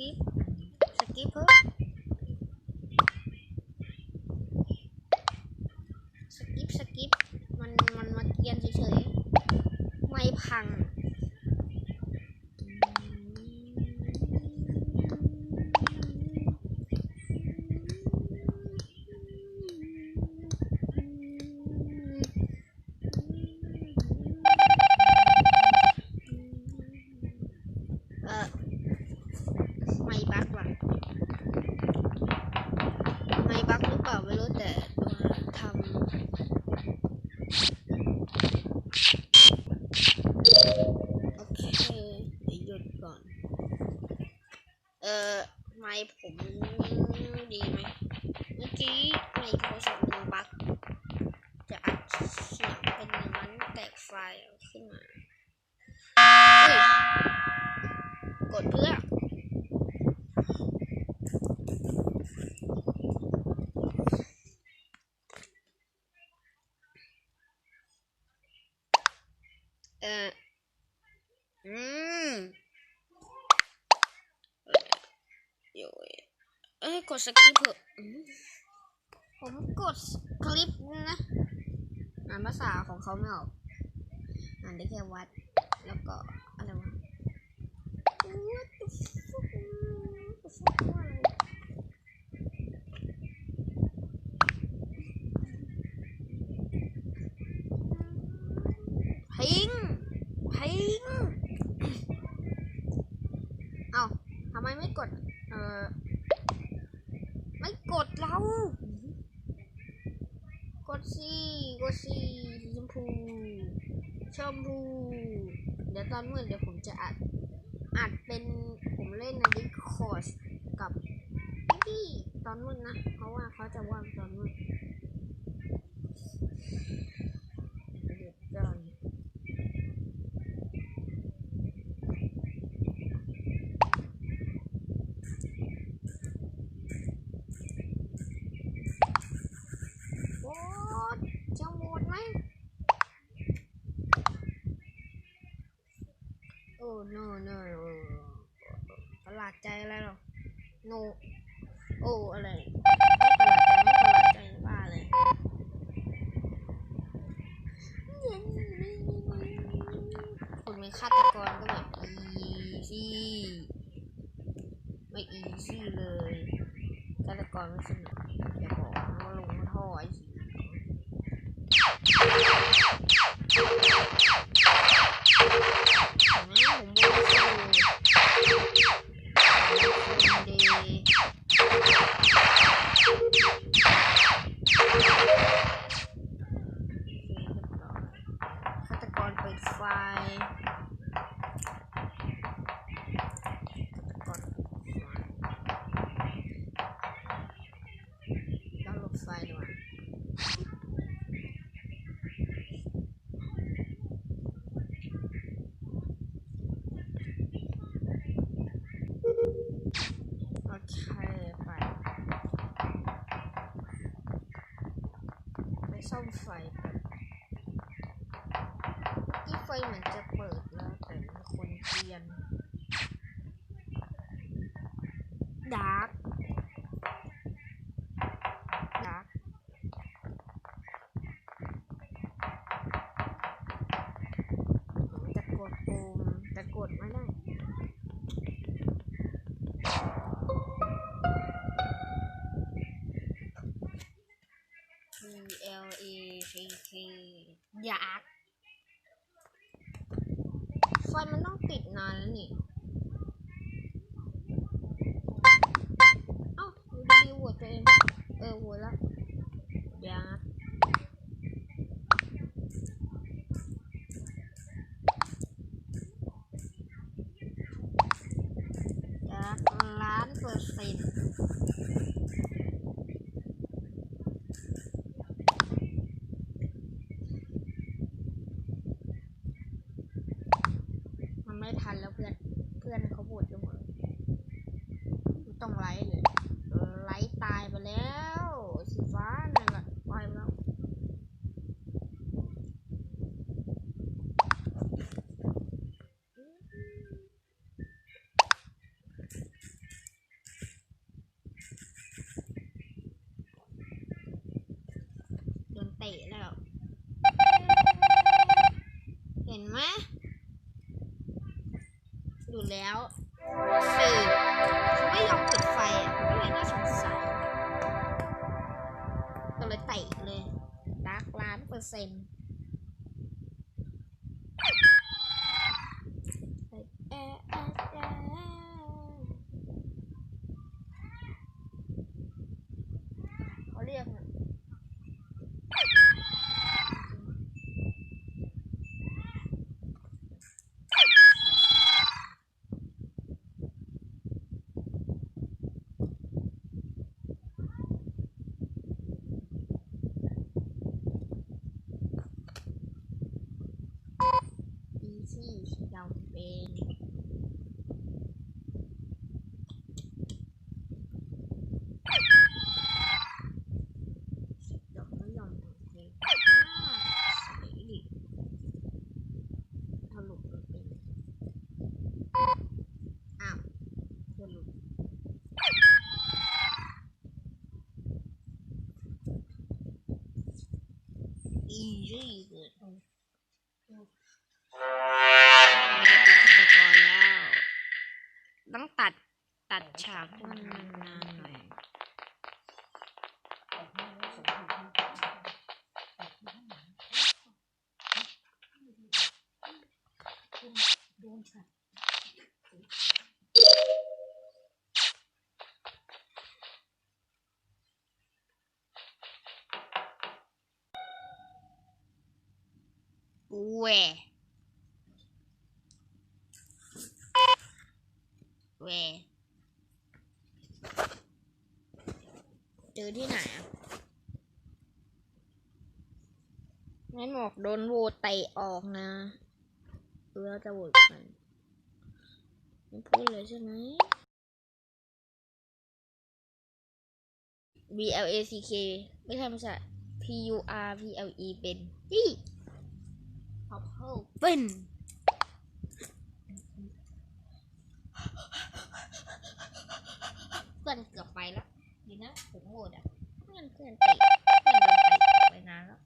skip. Skip ออไม่ผมดีไหมเมื่อกี้ไม่โทรศัพท์มันบักจะอัดเสียงเป็นอย่างนั้นแตกไฟล์ขึ้นมาอุ้ยกดเพื่อเอออืมเดี๋ยวเอ้ย กดสกิปเถอะผมกดคลิปนะอ่านภาษาของเขาไม่ออกอ่านได้แค่วัด แล้วก็ อะไรวะ What the fuck? What the fuck? What? พิงพิงเอ้าทำไมไม่กด เออไม่กดเรา ก ดสิกดสิชมพูชมพูเดี๋ยวตอนมืดเดี๋ยวผมจะอัดอัดเป็นผมเล่นในดิคอร์สกับพี่ตอนมืดนะ เพราะว่าเขาจะว่างตอนมืดยวก่อนโอ๊ยจะหมดไหม โอ้ no no no ประหลาดใจอะไรหรอ no โอ้อะไรไม่ประหลาดใจไม่ประหลาดใจบ้าเลยคุณเป็นฆาตกรก็แบบ easy ไม่ easy เลยฆาตกรไม่สนุก ไปซ่อมไฟ C K อยากไฟมันต้องติดนานแล้วนี่เอ้าดูดีๆโหวตตัวเองเออโหวตแล้วอยากอยากล้านเปอร์เซ็นต์ มันไม่ทันแล้วเพื่อน เพื่อนเขาพูดกันหมดไม่ต้องไลฟ์เลย ไลฟ์ตายไปแล้ว สีฟ้านั่นแหละไปแล้ว โดนเตะแล้ว ไหมดู แล้วสื่อเขาไม่ยอมเปิดไฟอะก็เลยน่าสงสัยก็เลยเตะเลยดาร์กล้านเปอร์เซ็นต์เอ๊ะเอ๊ะเอ๊ะเอ๊ะเขาเรียกมัน ดีซี่สีดำเป็นสีดำไม่ยอมทำเพลงใส่ดิถลุเลยเป็นอ้าวถลุ อีซี่เกินไม่ได้เป็นฆาตกรแล้ว ต้องตัดตัดฉากมันนานหน่อย แหวแหวเจอที่ไหนอะไม่หมอกโดนโวตเตะออกนะหรือเราจะโวตกันไม่พูดเลยใช่ไหม B L A C K ไม่ใช่ไม่ใช่ P U R P L E เป็นนี่ พอเพิ่เป็นเพื่อนเกือบไปแล้วดีนะผมโหดอะเพื่อนเพื่อนติเพื่อนโดนติไปนานแล้ว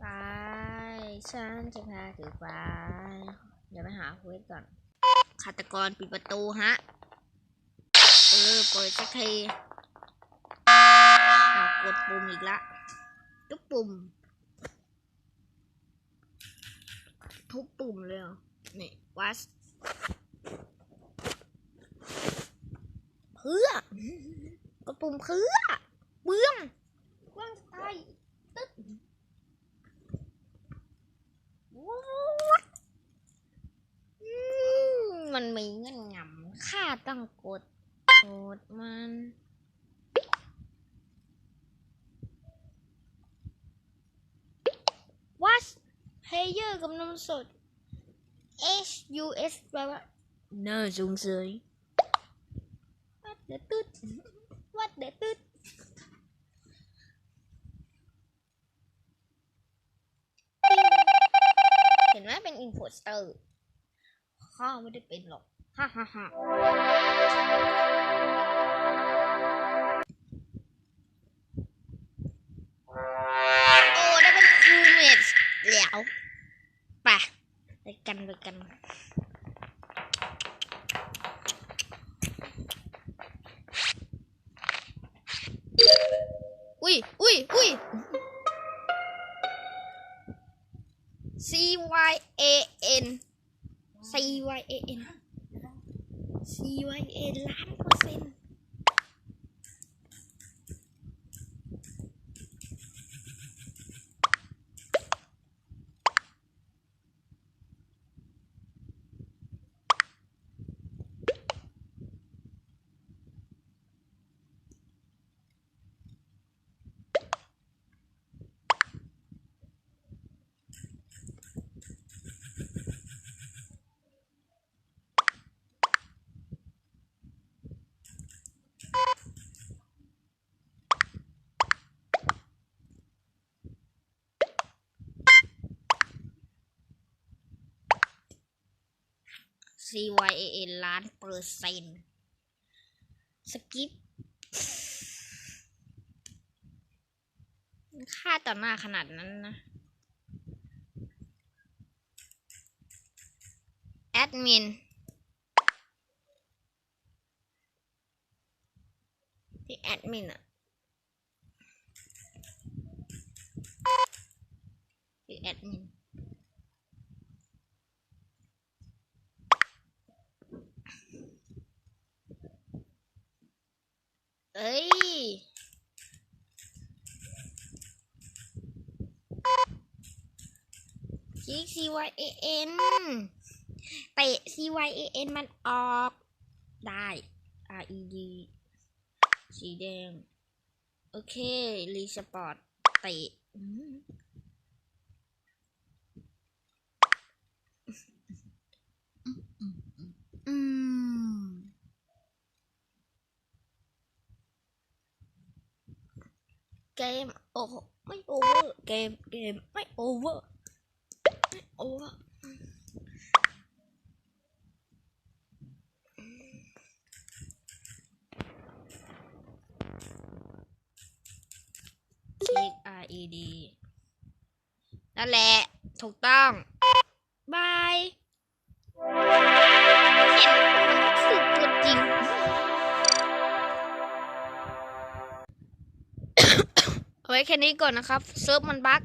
ไปฉันจะพาเธอไปเดี๋ยวไปหาคุยก่อนฆาตกรปิดประตูฮะเออเปิดสักทีอ้าวกดปุ่มอีกละ ทุกปุ่ม ทุกปุ่มเลยเหรอนี่วัสเพื่อกดปุ่มเพื่อเบื้องกว้างตายตึ๊ดวัดอืมมันมีเงื่อนงำค่าต้องกด กดมัน วัสเพเยอร์กับนมสด H U S แปลว่าเนอสงเสยวัดเดตึดวัดเดตึดเห็นไหมเป็นอินโพสเตอร์ข้าไม่ได้เป็นหรอกฮ่าฮ่าฮ่า อุ้ยอุ้ยอุ้ย C Y A N C Y A N CYAN ล้านเปอร์เซนต์สกิปค่าต่อหน้าขนาดนั้นนะ แอดมินที่แอดมินอะ เอ้ยคลิก C Y A N เตะ C Y A N มันออก ได้ R E D สีแดง โอเค รีสปอร์ต เตะอืมอืม เกม โอ้โหไม่โอเวอร์ เกม เกม ไม่โอเวอร์ ไม่โอเวอร์คลิก R E D นั่นแหละ ถูกต้อง บาย แค่นี้ก่อนนะครับเซิร์ฟมันบั๊ก